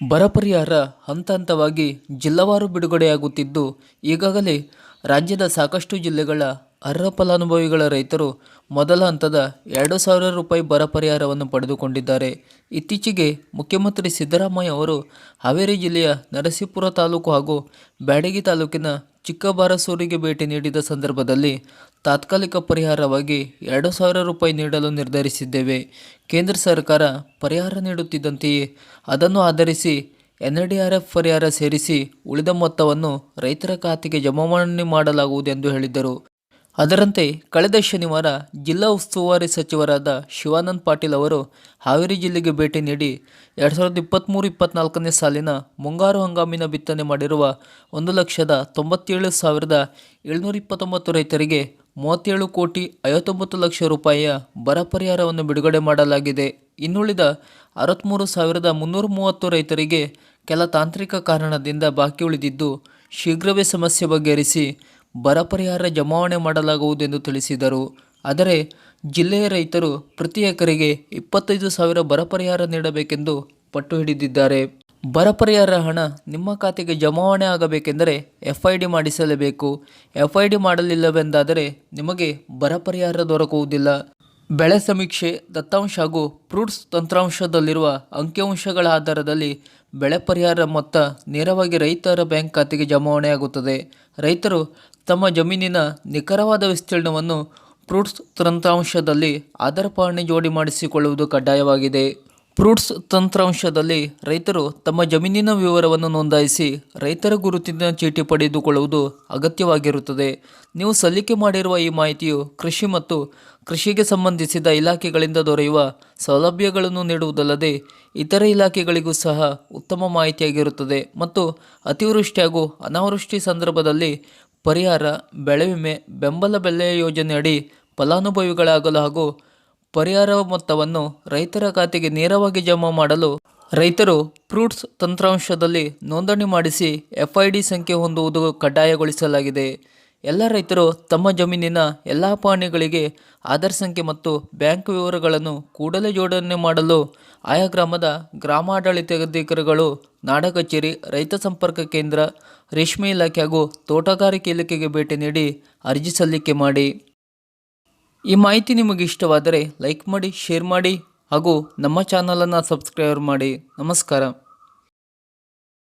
ಬರ ಪರಿಹಾರ ಹಂತ ಹಂತವಾಗಿ ಜಿಲ್ಲಾವಾರು ಬಿಡುಗಡೆಯಾಗುತ್ತಿದ್ದು ಈಗಾಗಲೇ ರಾಜ್ಯದ ಸಾಕಷ್ಟು ಜಿಲ್ಲೆಗಳ ಅರ್ಹ ಫಲಾನುಭವಿಗಳ ರೈತರು ಮೊದಲ ಹಂತದ ಎರಡು ಸಾವಿರ ರೂಪಾಯಿ ಬರ ಪರಿಹಾರವನ್ನು ಪಡೆದುಕೊಂಡಿದ್ದಾರೆ. ಇತ್ತೀಚೆಗೆ ಮುಖ್ಯಮಂತ್ರಿ ಸಿದ್ದರಾಮಯ್ಯ ಅವರು ಹಾವೇರಿ ಜಿಲ್ಲೆಯ ನರಸೀಪುರ ತಾಲೂಕು ಹಾಗೂ ಬ್ಯಾಡಗಿ ತಾಲೂಕಿನ ಚಿಕ್ಕಬಾರಸೂರಿಗೆ ಭೇಟಿ ನೀಡಿದ ಸಂದರ್ಭದಲ್ಲಿ ತಾತ್ಕಾಲಿಕ ಪರಿಹಾರವಾಗಿ ಎರಡು ಸಾವಿರ ರೂಪಾಯಿ ನೀಡಲು ನಿರ್ಧರಿಸಿದ್ದೇವೆ. ಕೇಂದ್ರ ಸರ್ಕಾರ ಪರಿಹಾರ ನೀಡುತ್ತಿದ್ದಂತೆಯೇ ಅದನ್ನು ಆಧರಿಸಿ ಎನ್ ಡಿ ಆರ್ ಎಫ್ ಪರಿಹಾರ ಸೇರಿಸಿ ಉಳಿದ ಮೊತ್ತವನ್ನು ರೈತರ ಖಾತೆಗೆ ಜಮಾವಣೆ ಮಾಡಲಾಗುವುದು ಎಂದು ಹೇಳಿದರು ಅದರಂತೆ ಕಳೆದ ಶನಿವಾರ ಜಿಲ್ಲಾ ಉಸ್ತುವಾರಿ ಸಚಿವರಾದ ಶಿವಾನಂದ್ ಪಾಟೀಲ್ ಅವರು ಹಾವೇರಿ ಜಿಲ್ಲೆಗೆ ಭೇಟಿ ನೀಡಿ ಎರಡು ಸಾವಿರದ ಇಪ್ಪತ್ತ್ಮೂರು ಇಪ್ಪತ್ತ್ನಾಲ್ಕನೇ ಸಾಲಿನ ಮುಂಗಾರು ಹಂಗಾಮಿನ ಬಿತ್ತನೆ ಮಾಡಿರುವ ಒಂದು ಲಕ್ಷದ ತೊಂಬತ್ತೇಳು ಸಾವಿರದ ಏಳ್ನೂರ ಇಪ್ಪತ್ತೊಂಬತ್ತು ರೈತರಿಗೆ ಮೂವತ್ತೇಳು ಕೋಟಿ ಐವತ್ತೊಂಬತ್ತು ಲಕ್ಷ ರೂಪಾಯಿಯ ಬರ ಪರಿಹಾರವನ್ನು ಬಿಡುಗಡೆ ಮಾಡಲಾಗಿದೆ. ಇನ್ನುಳಿದ ಅರವತ್ತ್ಮೂರು ಸಾವಿರದ ಮುನ್ನೂರ ಮೂವತ್ತು ರೈತರಿಗೆ ಕೆಲ ತಾಂತ್ರಿಕ ಕಾರಣದಿಂದ ಬಾಕಿ ಉಳಿದಿದ್ದು ಶೀಘ್ರವೇ ಸಮಸ್ಯೆ ಬಗೆಹರಿಸಿ ಬರ ಪರಿಹಾರ ಜಮಾವಣೆ ಮಾಡಲಾಗುವುದು ಎಂದು ತಿಳಿಸಿದರು. ಆದರೆ ಜಿಲ್ಲೆಯ ರೈತರು ಪ್ರತಿ ಎಕರೆಗೆ ಇಪ್ಪತ್ತೈದು ಸಾವಿರ ಬರ ಪರಿಹಾರ ನೀಡಬೇಕೆಂದು ಪಟ್ಟು ಹಿಡಿದಿದ್ದಾರೆ ಬರ ಪರಿಹಾರ ಹಣ ನಿಮ್ಮ ಖಾತೆಗೆ ಜಮಾವಣೆ ಆಗಬೇಕೆಂದರೆ ಎಫ್ ಐ ಡಿ ಮಾಡಿಸಲೇಬೇಕು. ಎಫ್ ಐ ಡಿ ಮಾಡಲಿಲ್ಲವೆಂದಾದರೆ ನಿಮಗೆ ಬರ ಪರಿಹಾರ ದೊರಕುವುದಿಲ್ಲ. ಬೆಳೆ ಸಮೀಕ್ಷೆ, ದತ್ತಾಂಶ ಹಾಗೂ ಫ್ರೂಟ್ಸ್ ತಂತ್ರಾಂಶದಲ್ಲಿರುವ ಅಂಕಿಅಂಶಗಳ ಆಧಾರದಲ್ಲಿ ಬೆಳೆ ಪರಿಹಾರ ಮೊತ್ತ ನೇರವಾಗಿ ರೈತರ ಬ್ಯಾಂಕ್ ಖಾತೆಗೆ ಜಮಾವಣೆಯಾಗುತ್ತದೆ. ರೈತರು ತಮ್ಮ ಜಮೀನಿನ ನಿಖರವಾದ ವಿಸ್ತೀರ್ಣವನ್ನು ಫ್ರೂಟ್ಸ್ ತಂತ್ರಾಂಶದಲ್ಲಿ ಆಧಾರ ಪಹಣಿ ಜೋಡಿ ಮಾಡಿಸಿಕೊಳ್ಳುವುದು ಕಡ್ಡಾಯವಾಗಿದೆ. ಪ್ರೂಟ್ಸ್ ತಂತ್ರಾಂಶದಲ್ಲಿ ರೈತರು ತಮ್ಮ ಜಮೀನಿನ ವಿವರವನ್ನು ನೋಂದಾಯಿಸಿ ರೈತರ ಗುರುತಿನ ಚೀಟಿ ಪಡೆದುಕೊಳ್ಳುವುದು ಅಗತ್ಯವಾಗಿರುತ್ತದೆ. ನೀವು ಸಲ್ಲಿಕೆ ಮಾಡಿರುವ ಈ ಮಾಹಿತಿಯು ಕೃಷಿ ಮತ್ತು ಕೃಷಿಗೆ ಸಂಬಂಧಿಸಿದ ಇಲಾಖೆಗಳಿಂದ ದೊರೆಯುವ ಸೌಲಭ್ಯಗಳನ್ನು ನೀಡುವುದಲ್ಲದೆ ಇತರ ಇಲಾಖೆಗಳಿಗೂ ಸಹ ಉತ್ತಮ ಮಾಹಿತಿಯಾಗಿರುತ್ತದೆ ಮತ್ತು ಅತಿವೃಷ್ಟಿ ಹಾಗೂ ಅನಾವೃಷ್ಟಿ ಸಂದರ್ಭದಲ್ಲಿ ಪರಿಹಾರ, ಬೆಳೆ ವಿಮೆ, ಬೆಂಬಲ ಬೆಲೆ ಯೋಜನೆಯಡಿ ಫಲಾನುಭವಿಗಳಾಗಲು ಹಾಗೂ ಪರಿಹಾರ ಮೊತ್ತವನ್ನು ರೈತರ ಖಾತೆಗೆ ನೇರವಾಗಿ ಜಮಾ ಮಾಡಲು ರೈತರು ಫ್ರೂಟ್ಸ್ ತಂತ್ರಾಂಶದಲ್ಲಿ ನೋಂದಣಿ ಮಾಡಿಸಿ ಎಫ್ಐಡಿ ಸಂಖ್ಯೆ ಹೊಂದುವುದು ಕಡ್ಡಾಯಗೊಳಿಸಲಾಗಿದೆ. ಎಲ್ಲ ರೈತರು ತಮ್ಮ ಜಮೀನಿನ ಎಲ್ಲ ಪಹಣಿಗಳಿಗೆ ಆಧಾರ್ ಸಂಖ್ಯೆ ಮತ್ತು ಬ್ಯಾಂಕ್ ವಿವರಗಳನ್ನು ಕೂಡಲೇ ಜೋಡಣೆ ಮಾಡಲು ಆಯಾ ಗ್ರಾಮದ ಗ್ರಾಮಾಡಳಿತಾಧಿಕಾರಿಗಳು ನಾಡ ಕಚೇರಿ, ರೈತ ಸಂಪರ್ಕ ಕೇಂದ್ರ, ರೇಷ್ಮೆ ಇಲಾಖೆ ಹಾಗೂ ತೋಟಗಾರಿಕೆ ಇಲಾಖೆಗೆ ಭೇಟಿ ನೀಡಿ ಅರ್ಜಿ ಸಲ್ಲಿಕೆ ಮಾಡಿ. ಈ ಮಾಹಿತಿ ನಿಮಗೆ ಇಷ್ಟವಾದರೆ ಲೈಕ್ ಮಾಡಿ, ಶೇರ್ ಮಾಡಿ ಹಾಗೂ ನಮ್ಮ ಚಾನಲನ್ನು ಸಬ್ಸ್ಕ್ರೈಬ್ ಮಾಡಿ. ನಮಸ್ಕಾರ.